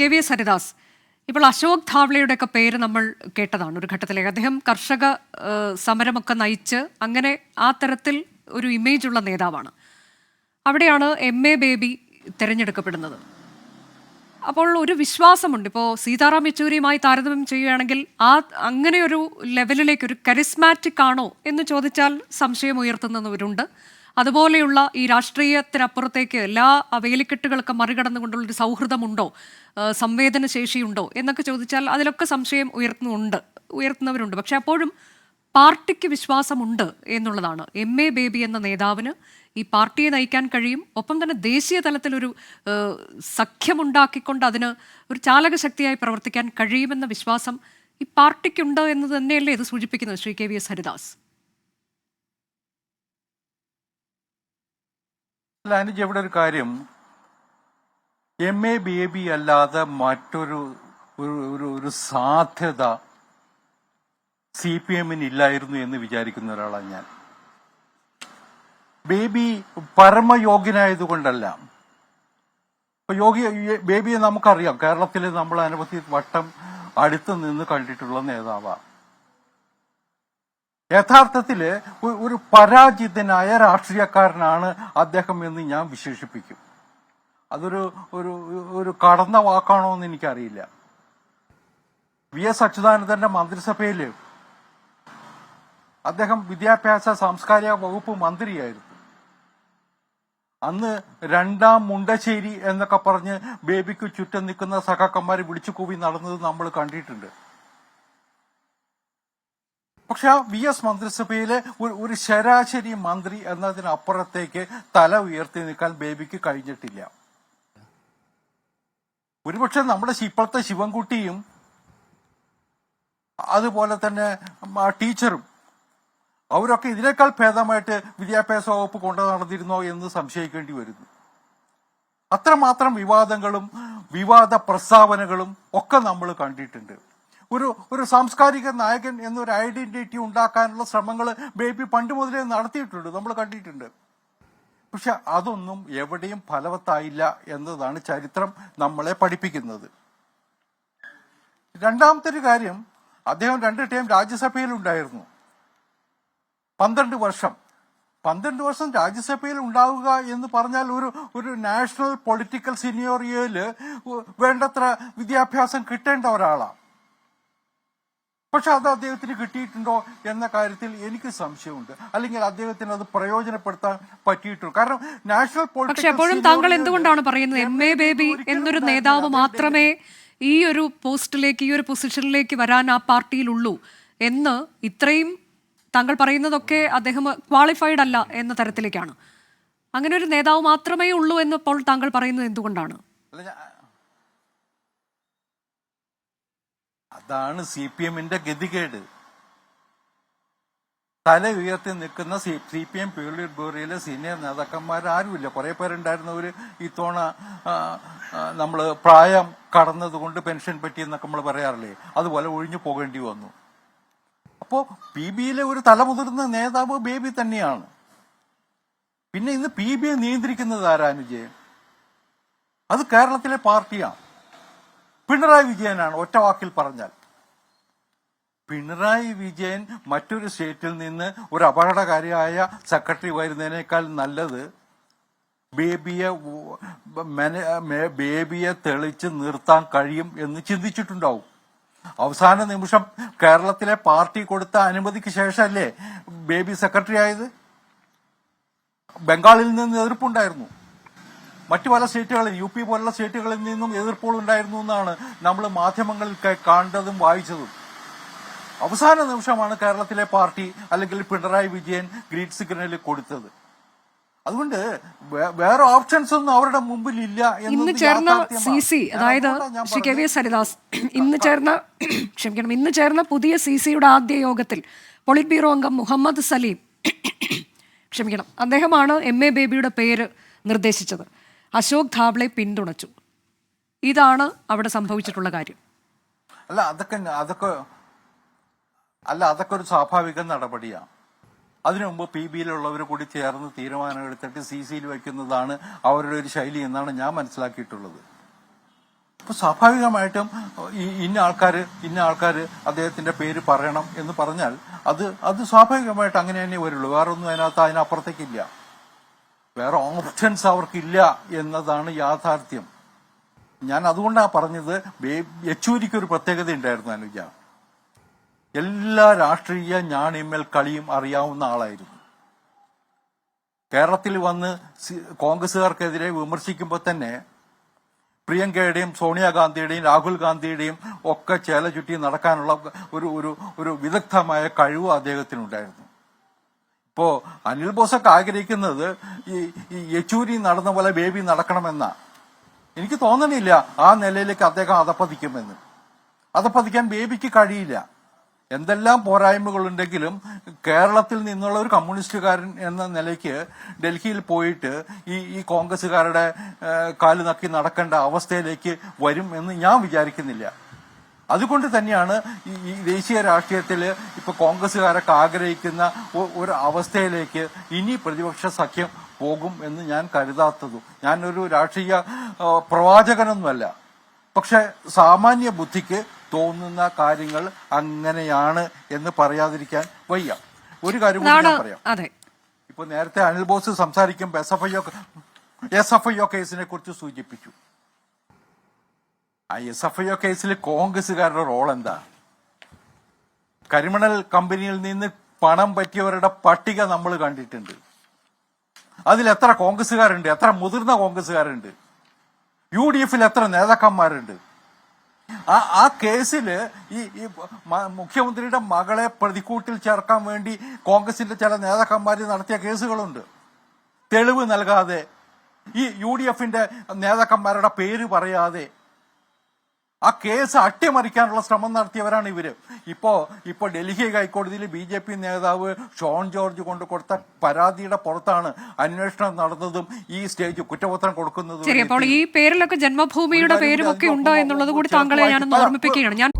K V S Haridas ഇപ്പോൾ അശോക് ധാവ്ലെയുടെയൊക്കെ പേര് നമ്മൾ കേട്ടതാണ് ഒരു ഘട്ടത്തിലേക്ക്. അദ്ദേഹം കർഷക സമരമൊക്കെ നയിച്ച് അങ്ങനെ ആ തരത്തിൽ ഒരു ഇമേജ് ഉള്ള നേതാവാണ്. അവിടെയാണ് എം എ ബേബി തിരഞ്ഞെടുക്കപ്പെടുന്നത്. അപ്പോൾ ഒരു വിശ്വാസമുണ്ട്. ഇപ്പോൾ സീതാറാം യെച്ചൂരിയുമായി താരതമ്യം ചെയ്യുകയാണെങ്കിൽ ആ അങ്ങനെ ഒരു ലെവലിലേക്ക് ഒരു കരിസ്മാറ്റിക് ആണോ എന്ന് ചോദിച്ചാൽ സംശയം ഉയർത്തുന്നവരുണ്ട്. അതുപോലെയുള്ള ഈ രാഷ്ട്രീയത്തിനപ്പുറത്തേക്ക് എല്ലാ വേലിക്കെട്ടുകളൊക്കെ മറികടന്നുകൊണ്ടുള്ള ഒരു സൗഹൃദമുണ്ടോ സംവേദനശേഷിയുണ്ടോ? എന്നൊക്കെ ചോദിച്ചാൽ അതിലൊക്കെ സംശയം ഉയർത്തുന്നുണ്ട് ഉയർത്തുന്നവരുണ്ട്. പക്ഷെ അപ്പോഴും പാർട്ടിക്ക് വിശ്വാസമുണ്ട് എന്നുള്ളതാണ്. എം എ ബേബി എന്ന നേതാവിന് ഈ പാർട്ടിയെ നയിക്കാൻ കഴിയും. ഒപ്പം തന്നെ ദേശീയ തലത്തിലൊരു സഖ്യമുണ്ടാക്കിക്കൊണ്ട് അതിന് ഒരു ചാലകശക്തിയായി പ്രവർത്തിക്കാൻ കഴിയുമെന്ന വിശ്വാസം ഈ പാർട്ടിക്കുണ്ട് എന്ന് തന്നെയല്ലേ ഇത് സൂചിപ്പിക്കുന്നത് Shri K V S Haridas? അല്ല അനുജ് ഇവിടെ ഒരു കാര്യം. M A B A B അല്ലാതെ മറ്റൊരു ഒരു ഒരു സാധ്യത സി പി എമ്മിന് ഇല്ലായിരുന്നു എന്ന് വിചാരിക്കുന്ന ഒരാളാണ് ഞാൻ. ബേബി പരമയോഗ്യനായതുകൊണ്ടല്ല. യോഗി ബേബിയെ നമുക്കറിയാം. കേരളത്തിൽ നമ്മൾ അനവധി വട്ടം അടുത്ത് നിന്ന് കണ്ടിട്ടുള്ള നേതാവാണ് യഥാർത്ഥത്തിൽ ഒരു പരാജിതനായ രാഷ്ട്രീയക്കാരനാണ് അദ്ദേഹം എന്ന് ഞാൻ വിശേഷിപ്പിക്കും. അതൊരു ഒരു ഒരു കടന്ന വാക്കാണോ എന്ന് എനിക്കറിയില്ല. വി എസ് അച്യുതാനന്ദന്റെ മന്ത്രിസഭയിൽ അദ്ദേഹം വിദ്യാഭ്യാസ സാംസ്കാരിക വകുപ്പ് മന്ത്രിയായിരുന്നു. അന്ന് രണ്ടാം മുണ്ടശ്ശേരി എന്നൊക്കെ പറഞ്ഞ് ബേബിക്ക് ചുറ്റം നിൽക്കുന്ന സഖാക്കന്മാരെ വിളിച്ചു കൂവി നടന്നത് നമ്മൾ കണ്ടിട്ടുണ്ട്. പക്ഷെ ആ വി എസ് മന്ത്രിസഭയിലെ ഒരു ശരാശരി മന്ത്രി എന്നതിനപ്പുറത്തേക്ക് തല ഉയർത്തി നിൽക്കാൻ ബേബിക്ക് കഴിഞ്ഞിട്ടില്ല. ഒരുപക്ഷെ നമ്മുടെ ഇപ്പോഴത്തെ ശിവൻകുട്ടിയും അതുപോലെ തന്നെ ടീച്ചറും അവരൊക്കെ ഇതിനേക്കാൾ ഭേദമായിട്ട് വിദ്യാഭ്യാസ വകുപ്പ് കൊണ്ടു നടന്നിരുന്നോ എന്ന് സംശയിക്കേണ്ടി വരുന്നു. അത്രമാത്രം വിവാദങ്ങളും വിവാദ പ്രസ്താവനകളും ഒക്കെ നമ്മൾ കണ്ടിട്ടുണ്ട്. ഒരു ഒരു സാംസ്കാരിക നായകൻ എന്നൊരു ഐഡന്റിറ്റി ഉണ്ടാക്കാനുള്ള ശ്രമങ്ങൾ ബേബി പണ്ട് മുതലേ നടത്തിയിട്ടുണ്ട് നമ്മൾ കണ്ടിട്ടുണ്ട്. പക്ഷെ അതൊന്നും എവിടെയും ഫലവത്തായില്ല എന്നതാണ് ചരിത്രം നമ്മളെ പഠിപ്പിക്കുന്നത്. രണ്ടാമത്തെ ഒരു കാര്യം അദ്ദേഹം രണ്ട് ടൈം രാജ്യസഭയിൽ ഉണ്ടായിരുന്നു പന്ത്രണ്ട് വർഷം. പന്ത്രണ്ട് വർഷം രാജ്യസഭയിൽ ഉണ്ടാവുക എന്ന് പറഞ്ഞാൽ ഒരു ഒരു നാഷണൽ പൊളിറ്റിക്കൽ സിനിയോറിയയിൽ വേണ്ടത്ര വിദ്യാഭ്യാസം കിട്ടേണ്ട ഒരാളാണ് പക്ഷെ അത് അദ്ദേഹത്തിന് കിട്ടിയിട്ടുണ്ടോ എന്ന കാര്യത്തിൽ എനിക്ക് സംശയമുണ്ട്. അല്ലെങ്കിൽ അദ്ദേഹത്തിന് അത് പ്രയോജനപ്പെടുത്താൻ പറ്റിയിട്ടുള്ളൂ. കാരണം നാഷണൽ പക്ഷെ എപ്പോഴും താങ്കൾ എന്തുകൊണ്ടാണ് പറയുന്നത്? എം എ ബേബി എന്നൊരു നേതാവ് മാത്രമേ ഈ ഒരു പോസ്റ്റിലേക്ക് ഈ ഒരു പൊസിഷനിലേക്ക് വരാൻ ആ പാർട്ടിയിലുള്ളൂ എന്ന് ഇത്രയും താങ്കൾ പറയുന്നതൊക്കെ അദ്ദേഹം ക്വാളിഫൈഡ് അല്ല എന്ന തരത്തിലേക്കാണ്. അങ്ങനെ ഒരു നേതാവ് മാത്രമേ ഉള്ളൂ എന്നപ്പോൾ താങ്കൾ പറയുന്നത് എന്തുകൊണ്ടാണ് അല്ല, ഞാ- അതാണ് സി പി എമ്മിന്റെ ഗതികേട്. തല ഉയർത്തി നിൽക്കുന്ന സി പി എം പീളിയർ ബോറിയിലെ സീനിയർ നേതാക്കന്മാർ ആരുമില്ല. കുറെ പേരുണ്ടായിരുന്നവർ ഇത്തവണ നമ്മൾ പ്രായം കടന്നതുകൊണ്ട് പെൻഷൻ പറ്റിയെന്നൊക്കെ നമ്മൾ പറയാറില്ലേ? അതുപോലെ ഒഴിഞ്ഞു പോകേണ്ടി വന്നു. അപ്പോ പി ബിയിലെ ഒരു തലമുതിർന്ന നേതാവ് ബേബി തന്നെയാണ്. പിന്നെ ഇന്ന് പി ബിയെ നിയന്ത്രിക്കുന്നത് ആരാനുജയം അത് കേരളത്തിലെ പാർട്ടിയാണ് പിണറായി വിജയനാണ് ഒറ്റ വാക്കിൽ പറഞ്ഞാൽ. പിണറായി വിജയൻ മറ്റൊരു സ്റ്റേറ്റിൽ നിന്ന് ഒരു അപകടകാരിയായ സെക്രട്ടറി വരുന്നതിനേക്കാൾ നല്ലത് ബേബിയെ ബേബിയെ തെളിച്ച് നിർത്താൻ കഴിയും എന്ന് ചിന്തിച്ചിട്ടുണ്ടാവും. അവസാന നിമിഷം കേരളത്തിലെ പാർട്ടി കൊടുത്ത അനുമതിക്ക് ശേഷമല്ലേ ബേബി സെക്രട്ടറി ആയത്? ബംഗാളിൽ നിന്ന് എതിർപ്പുണ്ടായിരുന്നു. മറ്റു പല സ്റ്റേറ്റുകളിൽ യു പി പോലുള്ള സ്റ്റേറ്റുകളിൽ നിന്നും എതിർപ്പുകൾ ഉണ്ടായിരുന്നു എന്നാണ് നമ്മൾ മാധ്യമങ്ങളിൽ കണ്ടതും വായിച്ചതും. അവസാന നിമിഷമാണ് കേരളത്തിലെ പാർട്ടി അല്ലെങ്കിൽ പിണറായി വിജയൻ ഗ്രീൻ സിഗ്നൽ കൊടുത്തത്. അതുകൊണ്ട് വേറെ ഓപ്ഷൻസ് ഒന്നും അവരുടെ മുമ്പിൽ ഇല്ല ഇന്ന് ചേർന്ന സി സി അതായത് Shri K V S Haridas ഇന്ന് ചേർന്ന ക്ഷമിക്കണം ഇന്ന് ചേർന്ന പുതിയ സി സിയുടെ ആദ്യ യോഗത്തിൽ പൊളിറ്റ് ബ്യൂറോ അംഗം മുഹമ്മദ് സലീം ക്ഷമിക്കണം അദ്ദേഹമാണ് എം എ ബേബിയുടെ പേര് നിർദ്ദേശിച്ചത്. അശോക് ധാബ്ലെ പിന്തുണച്ചു. ഇതാണ് അവിടെ സംഭവിച്ചിട്ടുള്ള കാര്യം. അല്ല അതൊക്കെ അതൊക്കെ അല്ല അതൊക്കെ ഒരു സ്വാഭാവിക നടപടിയാണ് അതിനു മുമ്പ് പി ബിയിലുള്ളവർ കൂടി ചേർന്ന് തീരുമാനം എടുത്തിട്ട് സി സിയിൽ വയ്ക്കുന്നതാണ് അവരുടെ ഒരു ശൈലി എന്നാണ് ഞാൻ മനസ്സിലാക്കിയിട്ടുള്ളത്. അപ്പൊ സ്വാഭാവികമായിട്ടും ഇന്ന ആൾക്കാർ ഇന്ന ആൾക്കാർ അദ്ദേഹത്തിന്റെ പേര് പറയണം എന്ന് പറഞ്ഞാൽ അത് അത് സ്വാഭാവികമായിട്ട് അങ്ങനെ തന്നെ വരുള്ളൂ. വേറൊന്നും അതിനകത്ത് അതിനപ്പുറത്തേക്കില്ല. വേറെ ഓപ്ഷൻസ് അവർക്കില്ല എന്നതാണ് യാഥാർത്ഥ്യം. ഞാൻ അതുകൊണ്ടാണ് പറഞ്ഞത് യെച്ചൂരിക്ക് ഒരു പ്രത്യേകത ഉണ്ടായിരുന്നു അനുജ. എല്ലാ രാഷ്ട്രീയ ഞാണിമ്മൽ കളിയും അറിയാവുന്ന ആളായിരുന്നു. കേരളത്തിൽ വന്ന് കോൺഗ്രസുകാർക്കെതിരെ വിമർശിക്കുമ്പോൾ തന്നെ പ്രിയങ്കയുടെയും സോണിയാഗാന്ധിയുടെയും രാഹുൽ ഗാന്ധിയുടെയും ഒക്കെ ചേല ചുറ്റി നടക്കാനുള്ള ഒരു ഒരു വിദഗ്ധമായ കഴിവ് അദ്ദേഹത്തിനുണ്ടായിരുന്നു. ഇപ്പോ അനിൽ ബോസൊക്കെ ആഗ്രഹിക്കുന്നത് ഈ ഈ യെച്ചൂരി നടന്ന പോലെ ബേബി നടക്കണമെന്ന. എനിക്ക് തോന്നണില്ല ആ നിലയിലേക്ക് അദ്ദേഹം അതപ്പതിക്കുമെന്ന്. അതപ്പതിക്കാൻ ബേബിക്ക് കഴിയില്ല. എന്തെല്ലാം പോരായ്മകളുണ്ടെങ്കിലും കേരളത്തിൽ നിന്നുള്ള ഒരു കമ്മ്യൂണിസ്റ്റുകാരൻ എന്ന നിലയ്ക്ക് ഡൽഹിയിൽ പോയിട്ട് ഈ ഈ കോൺഗ്രസുകാരുടെ ഏഹ്, കാൽ നക്കി നടക്കേണ്ട അവസ്ഥയിലേക്ക് വരും എന്ന് ഞാൻ വിചാരിക്കുന്നില്ല. അതുകൊണ്ട് തന്നെയാണ് ഈ ദേശീയ രാഷ്ട്രീയത്തിൽ ഇപ്പൊ കോൺഗ്രസ്സുകാരൊക്കെ ആഗ്രഹിക്കുന്ന ഒരു അവസ്ഥയിലേക്ക് ഇനി പ്രതിപക്ഷ സഖ്യം പോകും എന്ന് ഞാൻ കരുതാത്തതും. ഞാനൊരു രാഷ്ട്രീയ പ്രവാചകനൊന്നുമല്ല. പക്ഷെ സാമാന്യ ബുദ്ധിക്ക് തോന്നുന്ന കാര്യങ്ങൾ അങ്ങനെയാണ് എന്ന് പറയാതിരിക്കാൻ വയ്യ. ഒരു കാര്യം ഞാൻ പറയാം. ഇപ്പൊ നേരത്തെ അനിൽ ബോസ് സംസാരിക്കുമ്പോൾ S F I S F I O കേസിനെ കുറിച്ച് സൂചിപ്പിച്ചു. ആ എസ് എഫ് ഐ ഒ കേസിൽ കോൺഗ്രസുകാരുടെ റോൾ എന്താ? കരിമണൽ കമ്പനിയിൽ നിന്ന് പണം പറ്റിയവരുടെ പട്ടിക നമ്മൾ കണ്ടിട്ടുണ്ട്. അതിൽ എത്ര കോൺഗ്രസ്സുകാരുണ്ട്? എത്ര മുതിർന്ന കോൺഗ്രസ്സുകാരുണ്ട്? യു ഡി എഫിൽ എത്ര നേതാക്കന്മാരുണ്ട്? ആ ആ കേസിൽ ഈ ഈ മുഖ്യമന്ത്രിയുടെ മകളെ പ്രതിക്കൂട്ടിൽ ചേർക്കാൻ വേണ്ടി കോൺഗ്രസിന്റെ ചില നേതാക്കന്മാർ നടത്തിയ കേസുകളുണ്ട്. തെളിവ് നൽകാതെ ഈ യു ഡി എഫിന്റെ നേതാക്കന്മാരുടെ പേര് പറയാതെ ആ കേസ് അട്ടിമറിക്കാനുള്ള ശ്രമം നടത്തിയവരാണ് ഇവർ. ഇപ്പോ ഇപ്പോ ഡൽഹി ഹൈക്കോടതിയിൽ ബി ജെ പി നേതാവ് ഷോൺ ജോർജ് കൊണ്ട് കൊടുത്ത പരാതിയുടെ പുറത്താണ് അന്വേഷണം നടന്നതും ഈ സ്റ്റേജ് കുറ്റപത്രം കൊടുക്കുന്നതും ശരി അപ്പോൾ ഈ പേരിലൊക്കെ ജന്മഭൂമിയുടെ പേരുമൊക്കെ കാര്യം പേരും ഒക്കെ ഉണ്ടോ എന്നുള്ളത് കൂടി താങ്കളെ ഞാൻ ഓർമ്മിപ്പിക്കുകയാണ്. ഞാൻ